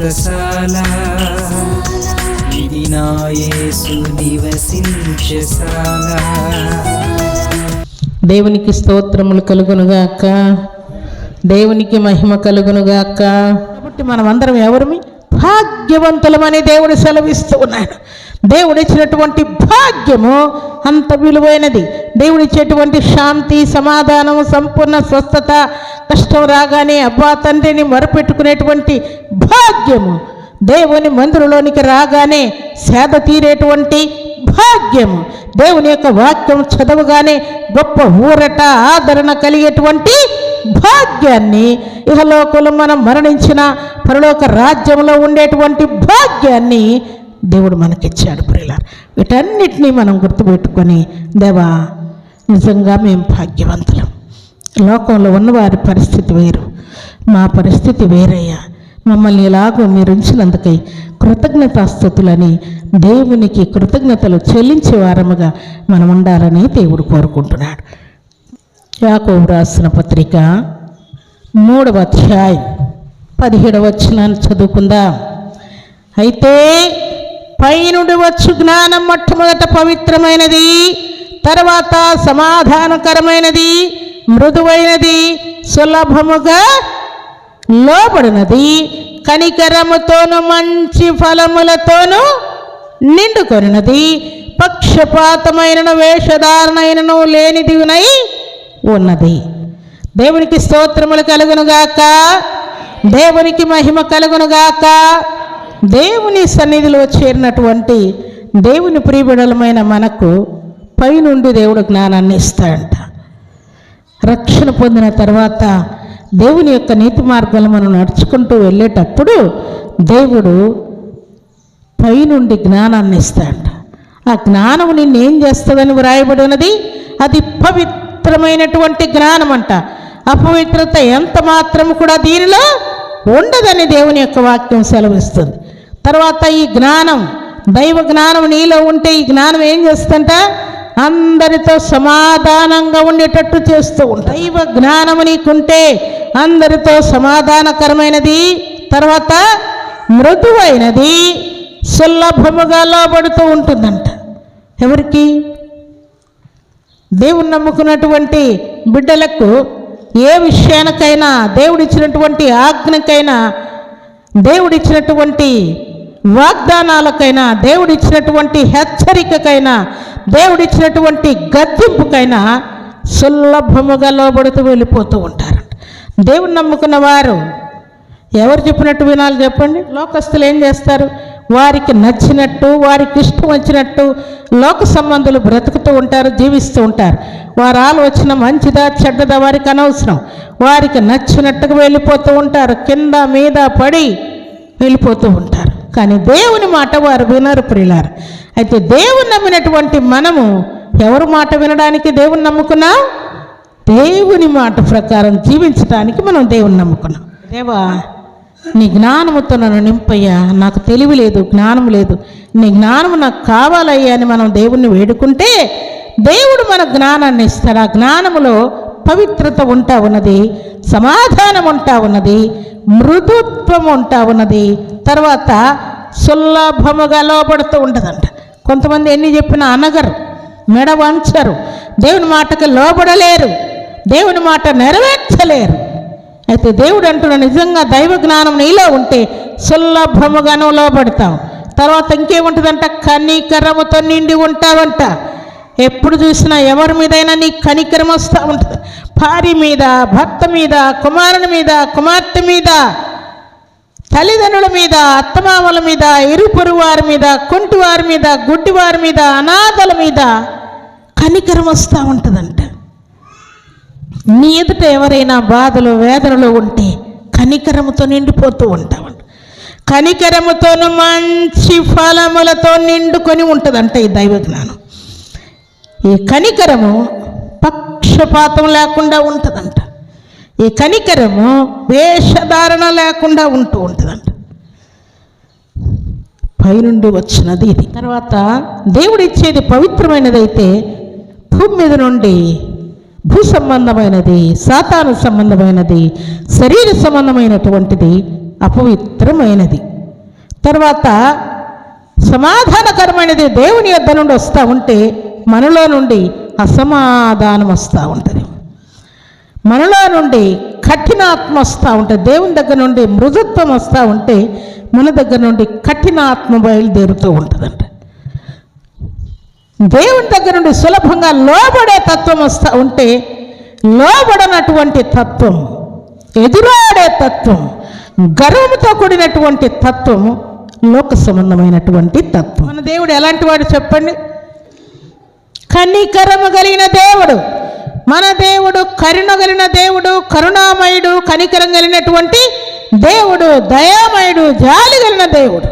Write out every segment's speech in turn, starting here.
వ్రతశాల ఇది నివసించశాల దేవునికి స్తోత్రములు కలుగునుగాక. దేవునికి మహిమ కలుగునుగాక. కాబట్టి మనం అందరం ఎవరిమి? భాగ్యవంతులమని దేవుడు సెలవిస్తూ ఉన్నాడు. దేవుడు ఇచ్చినటువంటి భాగ్యము అంత విలువైనది. దేవుడు ఇచ్చేటువంటి శాంతి సమాధానము సంపూర్ణ స్వస్థత కష్టం రాగానే అబ్బా తండ్రిని మొరపెట్టుకునేటువంటి భాగ్యము. దేవుని మందిరంలోనికి రాగానే సేద తీరేటువంటి భాగ్యము. దేవుని యొక్క వాక్యం చదవగానే గొప్ప ఊరట ఆదరణ కలిగేటువంటి భాగ్యాన్ని ఇహలోకంలో మనం మరణించిన పరలోక రాజ్యంలో ఉండేటువంటి భాగ్యాన్ని దేవుడు మనకిచ్చాడు ప్రియులార్. వీటన్నిటినీ మనం గుర్తుపెట్టుకొని దేవా నిజంగా మేము భాగ్యవంతులం. లోకంలో ఉన్నవారి పరిస్థితి వేరు. మా పరిస్థితి వేరయ్యా. మమ్మల్ని ఇలాగో మీరు ఉంచినందుకై కృతజ్ఞతాస్థుతులని దేవునికి కృతజ్ఞతలు చెల్లించే వారముగా మనం ఉండాలని దేవుడు కోరుకుంటున్నాడు. యాకోబు రాసిన పత్రిక మూడవ అధ్యాయం పదిహేడవ వచ్చినాన్ని చదువుకుందాం. అయితే పైనుండి వచ్చు జ్ఞానం మొట్టమొదట పవిత్రమైనది తర్వాత సమాధానకరమైనది మృదువైనది సులభముగా లోబడినది. కనికరముతోను మంచి ఫలములతోను నిండుకొనినది. పక్షపాతమైన వేషధారణైనను లేనిదినై ఉన్నది. దేవునికి స్తోత్రములు కలుగునుగాక. దేవునికి మహిమ కలుగునుగాక. దేవుని సన్నిధిలో చేరినటువంటి దేవుని ప్రియబిడలమైన మనకు పైనుండి దేవుడు జ్ఞానాన్ని ఇస్తాడంట. రక్షణ పొందిన తర్వాత దేవుని యొక్క నీతి మార్గాలు మనం నడుచుకుంటూ వెళ్ళేటప్పుడు దేవుడు పైనుండి జ్ఞానాన్ని ఇస్తాడంట. ఆ జ్ఞానం నిన్ను ఏం చేస్తుందని వ్రాయబడి ఉన్నది? అది పవిత్రమైనటువంటి జ్ఞానం అంట అపవిత్రత ఎంత మాత్రం కూడా దీనిలో ఉండదని దేవుని యొక్క వాక్యం సెలవిస్తుంది. తర్వాత ఈ జ్ఞానం దైవ జ్ఞానం నీలో ఉంటే ఈ జ్ఞానం ఏం చేస్తుందంట అందరితో సమాధానంగా ఉండేటట్టు చేస్తూ ఉంటా దైవ జ్ఞానము నీకుంటే అందరితో సమాధానకరమైనది తర్వాత మృదువైనది సులభముగా లోబడుతూ ఉంటుందంట. ఎవరికి? దేవుని నమ్ముకున్నటువంటి బిడ్డలకు ఏ విషయానికైనా దేవుడిచ్చినటువంటి ఆజ్ఞకైనా దేవుడిచ్చినటువంటి వాగ్దానాలకైనా దేవుడిచ్చినటువంటి హెచ్చరికకైనా దేవుడిచ్చినటువంటి గద్దెంపుకైనా సులభముగా లోబడుతూ వెళ్ళిపోతూ ఉంటారు దేవుని నమ్ముకున్న వారు ఎవరు చెప్పినట్టు వినాలి చెప్పండి? లోకస్తులు ఏం చేస్తారు? వారికి నచ్చినట్టు వారికి ఇష్టం వచ్చినట్టు లోక సంబంధులు బ్రతుకుతూ ఉంటారు జీవిస్తూ ఉంటారు. వారి ఆలోచన మంచిదా చెడ్డదా వారికి అనవసరం. వారికి నచ్చినట్టుగా వెళ్ళిపోతూ ఉంటారు కింద మీద పడి వెళ్ళిపోతూ ఉంటారు. కానీ దేవుని మాట వారు వినరు ప్రియులారు. అయితే దేవుని నమ్మినటువంటి మనము ఎవరు మాట వినడానికి దేవుని నమ్ముకున్నాం? దేవుని మాట ప్రకారం జీవించడానికి మనం దేవుని నమ్ముకున్నాం. దేవా నీ జ్ఞానముతో నన్ను నింపయ్యా. నాకు తెలివి లేదు జ్ఞానం లేదు. నీ జ్ఞానం నాకు కావాలయ్యా అని మనం దేవుణ్ణి వేడుకుంటే దేవుడు మన జ్ఞానాన్ని ఇస్తాడు. ఆ జ్ఞానములో పవిత్రత ఉంటా ఉన్నది సమాధానం ఉంటా ఉన్నది మృదుత్వం ఉంటా ఉన్నది తర్వాత సులభముగా లోపడుతూ ఉండదంట కొంతమంది ఎన్ని చెప్పినా అనగరు మెడ వంచరు దేవుని మాటకు లోబడలేరు దేవుని మాట నెరవేర్చలేరు. అయితే దేవుడు అంటున్న నిజంగా దైవ జ్ఞానం నీలో ఉంటే సులభముగాను లోబడతావు తర్వాత ఇంకేముంటుందంట? కనికరముతో నిండి ఉంటావంట. ఎప్పుడు చూసినా ఎవరి మీదైనా నీ కనికరం వస్తూ ఉంటుంది. భార్య మీద భర్త మీద కుమారుని మీద కుమార్తె మీద తల్లిదండ్రుల మీద అత్తమామల మీద ఇరుపురు వారి మీద కొంటి వారి మీద గుడ్డి వారి మీద అనాథల మీద కనికరం వస్తూ ఉంటుందంట. నీ ఎదుట ఎవరైనా బాధలు వేదనలు ఉంటే కనికరముతో నిండిపోతూ ఉంటామంట కనికరముతోను మంచి ఫలములతో నిండుకొని ఉంటుందంట ఈ దైవ జ్ఞానం ఈ కనికరము పక్షపాతం లేకుండా ఉంటుందంట. ఈ కనికరము వేషధారణ లేకుండా ఉంటూ ఉంటుందంట. పైనుండి వచ్చినది ఇది. తర్వాత దేవుడిచ్చేది పవిత్రమైనదైతే భూమి మీద నుండి భూ సంబంధమైనది సాతాను సంబంధమైనది శరీర సంబంధమైనటువంటిది అపవిత్రమైనది. తర్వాత సమాధానకరమైనది దేవుని యొద్ద నుండి వస్తూ ఉంటే మనలో నుండి అసమాధానం వస్తూ ఉంటుంది. మనలో నుండి కఠినాత్మ వస్తూ ఉంటే దేవుని దగ్గర నుండి మృదుత్వం వస్తూ ఉంటే మన దగ్గర నుండి కఠినాత్మ బయలుదేరుతూ ఉంటుందంట. దేవుని దగ్గర నుండి సులభంగా లోబడే తత్వం వస్తూ ఉంటే లోబడనటువంటి తత్వం ఎదురాడే తత్వం గర్వంతో కూడినటువంటి తత్వం లోక సంబంధమైనటువంటి తత్వం. మన దేవుడు ఎలాంటి వాడు చెప్పండి? కనికరము కలిగిన దేవుడు. మన దేవుడు కరుణ కలిగిన దేవుడు కరుణామయుడు కనికరం కలిగినటువంటి దేవుడు దయామయుడు జాలి కలిగిన దేవుడు.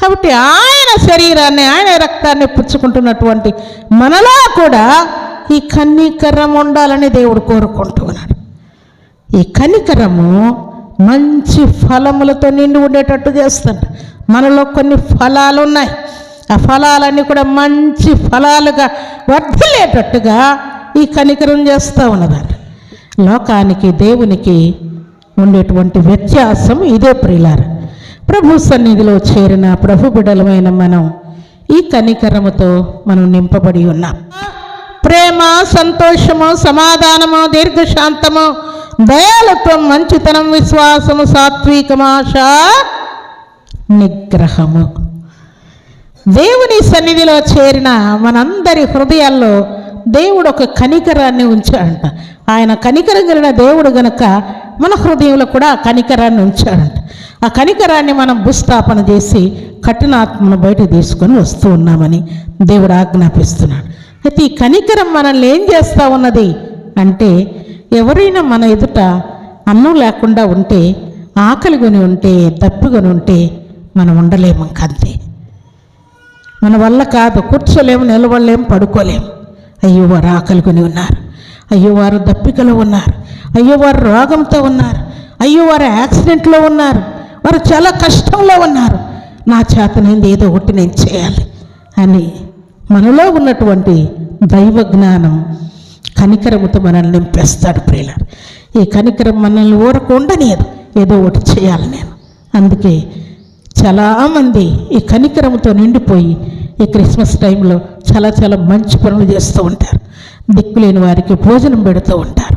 కాబట్టి ఆయన శరీరాన్ని ఆయన రక్తాన్ని పుచ్చుకుంటున్నటువంటి మనలో కూడా ఈ కన్నికరం ఉండాలని దేవుడు కోరుకుంటూ ఉన్నాడు. ఈ కనికరము మంచి ఫలములతో నిండి ఉండేటట్టు చేస్తాడు. మనలో కొన్ని ఫలాలు ఉన్నాయి ఆ ఫలాలన్నీ కూడా మంచి ఫలాలుగా వర్ధిల్లేటట్టుగా కనికరం చేస్తూ ఉన్నదండి లోకానికి దేవునికి ఉండేటువంటి వ్యత్యాసం ఇదే ప్రియులార ప్రభు సన్నిధిలో చేరిన ప్రభు బిడలమైన మనం ఈ కనికరముతో మనం నింపబడి ఉన్నాం. ప్రేమ సంతోషము సమాధానము దీర్ఘశాంతము దయాలత్వం మంచితనం విశ్వాసము సాత్వికమాశ నిగ్రహము. దేవుని సన్నిధిలో చేరిన మనందరి హృదయాల్లో దేవుడు ఒక కనికరాన్ని ఉంచాడంట. ఆయన కనికరం కలిగిన దేవుడు గనక మన హృదయంలో కూడా ఆ కనికరాన్ని ఉంచాడంట. ఆ కనికరాన్ని మనం భూస్థాపన చేసి కఠినాత్మను బయట తీసుకొని వస్తూ ఉన్నామని దేవుడు ఆజ్ఞాపిస్తున్నాడు. అయితే ఈ కనికరం మనల్ని ఏం చేస్తూ ఉన్నది? అంటే ఎవరైనా మన ఎదుట అన్నం లేకుండా ఉంటే ఆకలి కొని ఉంటే దప్పికొని ఉంటే మనం ఉండలేము ఇంకంతే. మన వల్ల కాదు కూర్చోలేము నిలవలేము పడుకోలేము. అయ్యో వారు ఆకలికొని ఉన్నారు. అయ్యో వారు దప్పికలో ఉన్నారు. అయ్యో వారు రోగంతో ఉన్నారు. అయ్యో వారు యాక్సిడెంట్లో ఉన్నారు. వారు చాలా కష్టంలో ఉన్నారు. నా చేతనైంది ఏదో ఒకటి నేను చేయాలి అని మనలో ఉన్నటువంటి దైవ జ్ఞానం కనికరముతో మనల్ని నింపేస్తాడు ప్రియులారు. ఈ కనికరం మనల్ని ఊరకు ఏదో ఒకటి చేయాలి నేను. అందుకే చాలామంది ఈ కనికరంతో నిండిపోయి ఈ క్రిస్మస్ టైంలో చాలా చాలా మంచి పనులు చేస్తూ ఉంటారు. దిక్కులేని వారికి భోజనం పెడుతూ ఉంటారు.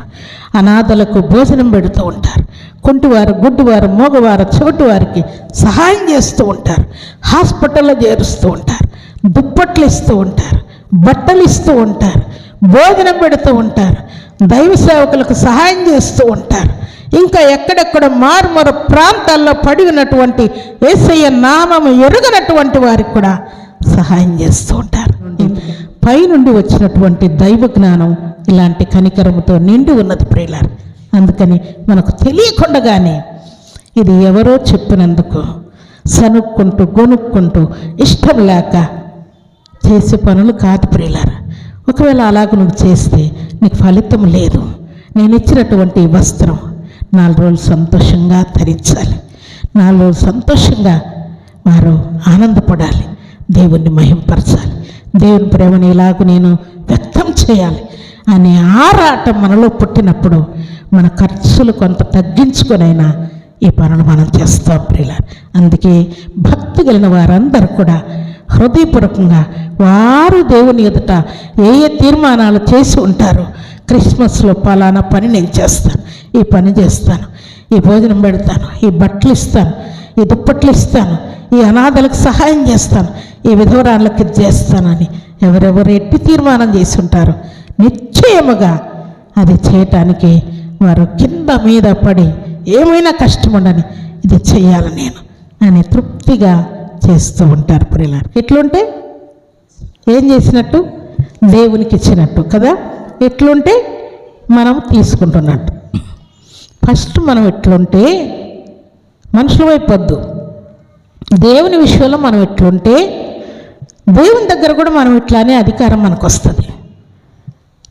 అనాథలకు భోజనం పెడుతూ ఉంటారు. కొంటివారు గుడ్డివారు మోగవారు చెవిటి వారికి సహాయం చేస్తూ ఉంటారు. హాస్పిటల్లో చేరుస్తూ ఉంటారు. దుప్పట్లు ఇస్తూ ఉంటారు. బట్టలు ఇస్తూ ఉంటారు. భోజనం పెడుతూ ఉంటారు. దైవ సేవకులకు సహాయం చేస్తూ ఉంటారు. ఇంకా ఎక్కడెక్కడ మారుమూర ప్రాంతాల్లో పడిగినటువంటి ఏసయ్య నామము ఎరుగనటువంటి వారికి కూడా సహాయం చేస్తూ ఉంటారు. పైనుండి వచ్చినటువంటి దైవ జ్ఞానం ఇలాంటి కనికరముతో నిండి ఉన్నది ప్రియులారు. అందుకని మనకు తెలియకుండగానే ఇది ఎవరో చెప్పినందుకు సనుక్కుంటూ గొనుక్కుంటూ ఇష్టం లేక చేసే పనులు కాదు ప్రియులారు. ఒకవేళ అలాగ నువ్వు చేస్తే నీకు ఫలితం లేదు. నేను ఇచ్చినటువంటి వస్త్రం నాలుగు రోజులు సంతోషంగా ధరించాలి. నాలుగు రోజులు సంతోషంగా వారు ఆనందపడాలి. దేవుణ్ణి మహింపరచాలి. దేవుని ప్రేమని ఇలాగ నేను వ్యక్తం చేయాలి అనే ఆరాటం మనలో పుట్టినప్పుడు మన ఖర్చులు కొంత తగ్గించుకొనైనా ఈ పనులు మనం చేస్తాం ప్రియుల అందుకే భక్తి కలిగిన వారందరూ కూడా హృదయపూర్వకంగా వారు దేవుని ఎదుట ఏ ఏ తీర్మానాలు చేసి ఉంటారో క్రిస్మస్లో పలానా పని నేను చేస్తాను ఈ పని చేస్తాను ఈ భోజనం పెడతాను ఈ బట్టలు ఇస్తాను ఈ దుప్పట్లు ఇస్తాను ఈ అనాథలకు సహాయం చేస్తాను ఈ విధవరాళ్ళకి చేస్తానని ఎవరెవరు ఎట్టి తీర్మానం చేసుంటారు నిశ్చయముగా అది చేయటానికి వారు కింద మీద పడి ఏమైనా కష్టం ఉండని ఇది చేయాలి నేను అని తృప్తిగా చేస్తూ ఉంటారు ప్రియులారు. ఎట్లుంటే? ఏం చేసినట్టు? దేవునికి ఇచ్చినట్టు కదా? ఎట్లుంటే? మనం తీసుకుంటున్నట్టు. ఫస్ట్ మనం ఎట్లుంటే మనుషుల వైపు వద్దు. దేవుని విషయంలో మనం ఎట్లుంటే దేవుని దగ్గర కూడా మనం ఇట్లానే అధికారం మనకు వస్తుంది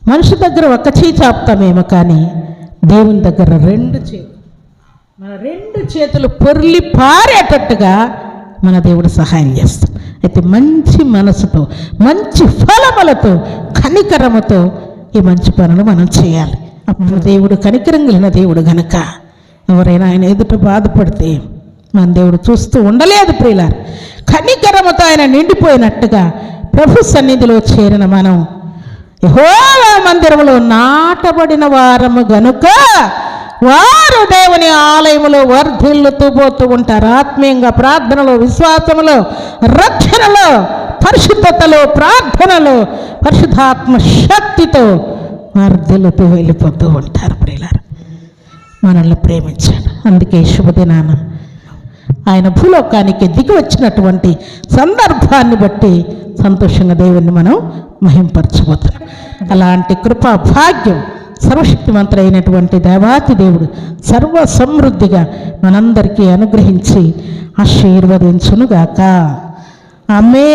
మనిషి దగ్గర ఒక చేయి చాపుతామేమో కానీ దేవుని దగ్గర రెండు చేతులు. మన రెండు చేతులు పొర్లి పారేటట్టుగా మన దేవుడు సహాయం చేస్తాం అయితే మంచి మనసుతో మంచి ఫలములతో కనికరముతో ఈ మంచి పనులు మనం చేయాలి. అప్పుడు దేవుడు కనికరం కలిగిన దేవుడు గనక. ఎవరైనా ఆయన ఎదుట బాధపడితే మన దేవుడు చూస్తూ ఉండలేదు ప్రియులారు. కనికరముతో ఆయన నిండిపోయినట్టుగా ప్రభు సన్నిధిలో చేరిన మనం యహోవా మందిరములో నాటబడిన వారము గనుక వారు దేవుని ఆలయములో వర్ధిల్లుతూ పోతూ ఉంటారు. ఆత్మీయంగా ప్రార్థనలో విశ్వాసములో రక్షణలో పరిశుద్ధతలో ప్రార్థనలో పరిశుద్ధాత్మ శక్తితో వర్ధిల్లుతూ వెళ్ళిపోతూ ఉంటారు ప్రియులారు. మనల్ని ప్రేమించాడు. అందుకే శుభదినాన ఆయన భూలోకానికి దిగి వచ్చినటువంటి సందర్భాన్ని బట్టి సంతోషంగా దేవుణ్ణి మనం మహింపరచబోతున్నాం. అలాంటి కృపా భాగ్యం సర్వశక్తిమంతుడైనటువంటి దేవాతి దేవుడు సర్వ సమృద్ధిగా మనందరికీ అనుగ్రహించి ఆశీర్వదించునుగాక. అమ్మే